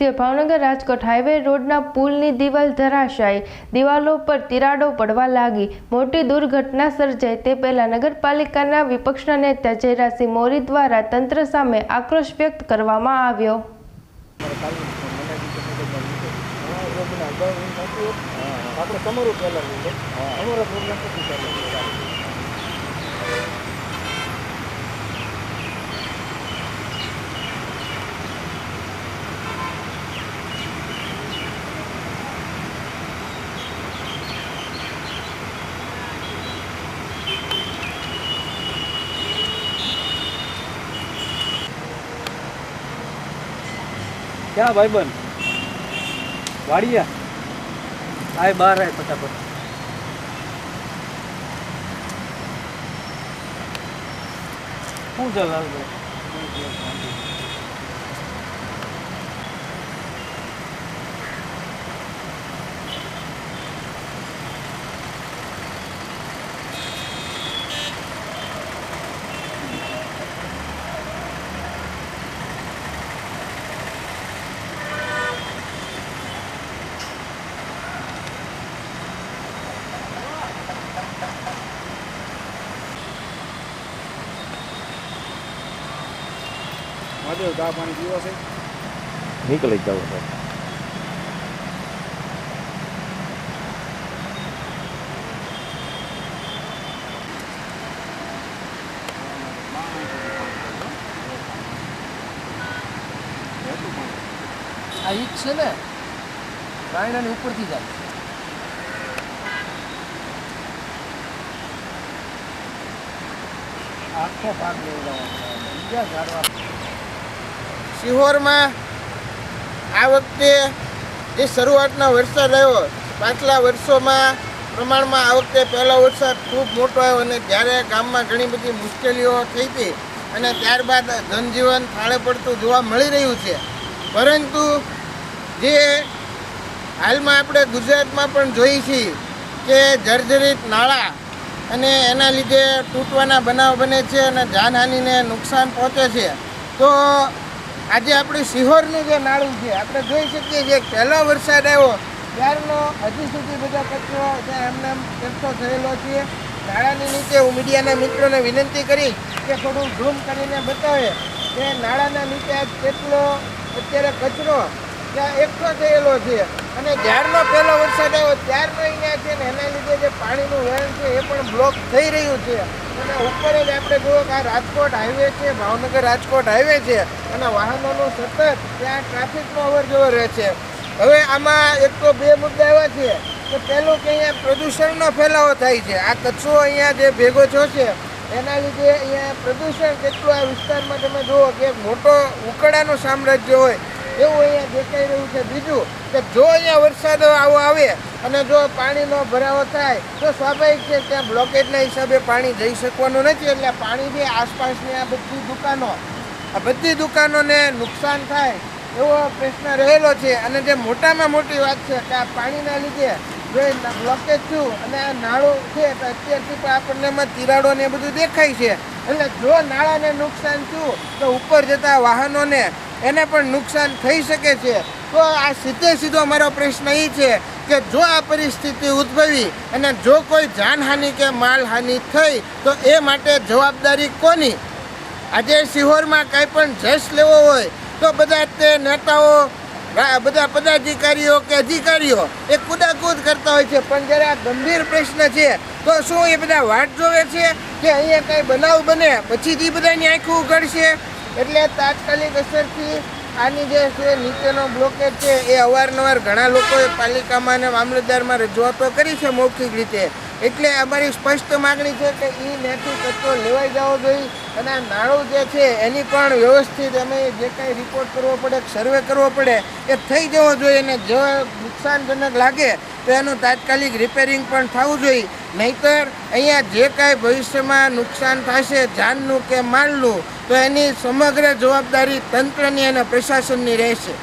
સિવાય ભાવનગર રાજકોટ હાઈવે રોડના પુલની દિવાલ ધરાશાયી. દિવાલો પર તિરાડો પડવા લાગી. મોટી દુર્ઘટના સર્જાય તે પહેલા નગરપાલિકાના વિપક્ષના નેતા જયરાસિંહ મોરી દ્વારા તંત્ર સામે આક્રોશ વ્યક્ત કરવામાં આવ્યો. આપણે તમારું પહેલા અમારા પ્રોગ્રામ પછી ક્યાં ભાઈબંધ? વાડિયા? આય બહાર આય ફટાફટ. શું છે લાલભાઈ મહાદેવ ચા પાણી પીવો છે નીકળી જાવ સર આ ઈજ છે ને રાયણાની ઉપરથી જાય આખો ભાગ લેવડાવવાનો બીજા ઝાડવા સિહોરમાં આ વખતે જે શરૂઆતનો વરસાદ આવ્યો, પાછલા વર્ષોમાં પ્રમાણમાં આ વખતે પહેલો વરસાદ ખૂબ મોટો આવ્યો અને જ્યારે ગામમાં ઘણી બધી મુશ્કેલીઓ થઈ હતી અને ત્યારબાદ જનજીવન થાળે પડતું જોવા મળી રહ્યું છે. પરંતુ જે હાલમાં આપણે ગુજરાતમાં પણ જોઈએ છીએ કે જર્જરિત નાળા અને એના લીધે તૂટવાના બનાવ બને છે અને જાનહાનિને નુકસાન પહોંચે છે, તો આજે આપણે સિહોરનું જે નાળું છે, આપણે જોઈ શકીએ છીએ પહેલો વરસાદ આવ્યો, ત્યારનો હજી સુધી બધા કચરો ત્યાં એમને એમ એકઠો થયેલો છે. નાળાની નીચે હું મીડિયાના મિત્રોને વિનંતી કરી કે થોડું ઝૂમ કરીને બતાવે કે નાળાના નીચે આજ કેટલો અત્યારે કચરો ત્યાં એકઠો થયેલો છે અને જ્યારનો પહેલો વરસાદ આવ્યો, ત્યારનો અહીંયા છે ને એના લીધે જે પાણીનું વહેણ છે એ પણ બ્લોક થઈ રહ્યું છે. અને ઉપર જ આપણે જુઓ કે આ રાજકોટ હાઈવે છે, ભાવનગર રાજકોટ હાઈવે છે અને વાહનોનું સતત ત્યાં ટ્રાફિકનો અવર જવર રહે છે. હવે આમાં એક તો બે મુદ્દા એવા છે કે પહેલું કે અહીંયા પ્રદૂષણનો ફેલાવો થાય છે. આ કચરો અહીંયા જે ભેગો થયો છે, એના લીધે અહીંયા પ્રદૂષણ કેટલું આ વિસ્તારમાં તમે જુઓ કે મોટો ઉકળાનું સામ્રાજ્ય હોય, એવું અહીંયા દેખાઈ રહ્યું છે. બીજું કે જો અહીંયા વરસાદ આવો આવે અને જો પાણીનો ભરાવો થાય, તો સ્વાભાવિક છે ત્યાં બ્લોકેજના હિસાબે પાણી જઈ શકવાનું નથી. એટલે પાણી જે આસપાસની આ બધી દુકાનો, આ બધી દુકાનોને નુકસાન થાય એવો પ્રશ્ન રહેલો છે. અને જે મોટામાં મોટી વાત છે કે આ પાણીના લીધે જો બ્લોકેજ થયું અને આ નાળું છે, તો અત્યારથી પણ આપણને એમાં તિરાડો ને બધું દેખાય છે. એટલે જો નાળાને નુકસાન થયું, તો ઉપર જતા વાહનોને એને પણ નુકસાન થઈ શકે છે. તો આ સીધે સીધો મારો પ્રશ્ન એ છે કે જો આ પરિસ્થિતિ ઉદ્ભવી અને જો કોઈ જાનહાનિ કે માલહાનિ થઈ, તો એ માટે જવાબદારી કોની? આજે સિહોરમાં કાંઈ પણ જશ લેવો હોય, તો બધા તે નેતાઓ બધા પદાધિકારીઓ કે અધિકારીઓ એ કુદાકૂદ કરતા હોય છે. પણ જ્યારે આ ગંભીર પ્રશ્ન છે, તો શું એ બધા વાટ જોવે છે કે અહીંયા કાંઈ બનાવ બને? પછી એ બધાની આંખું ઉઘડશે? એટલે તાત્કાલિક અસરથી આની જે છે, નીચેનો બ્લોકેજ છે, એ અવારનવાર ઘણા લોકોએ પાલિકામાં અને મામલતદારમાં રજૂઆતો કરી છે, મૌખિક રીતે. એટલે અમારી સ્પષ્ટ માગણી છે કે એ નેથી કચરો લેવાઈ જવો જોઈએ અને આ નાળું જે છે, એની પણ વ્યવસ્થિત અમે જે કાંઈ રિપોર્ટ કરવો પડે સર્વે કરવો પડે, એ થઈ જવો જોઈએ અને જો નુકસાનજનક લાગે, તો એનું તાત્કાલિક રિપેરિંગ પણ થવું જોઈએ. નહીતર અહીંયા જે કાંઈ ભવિષ્યમાં નુકસાન થશે, જાનનું કે માલનું, તો એની સમગ્ર જવાબદારી તંત્રની અને પ્રશાસનની રહેશે.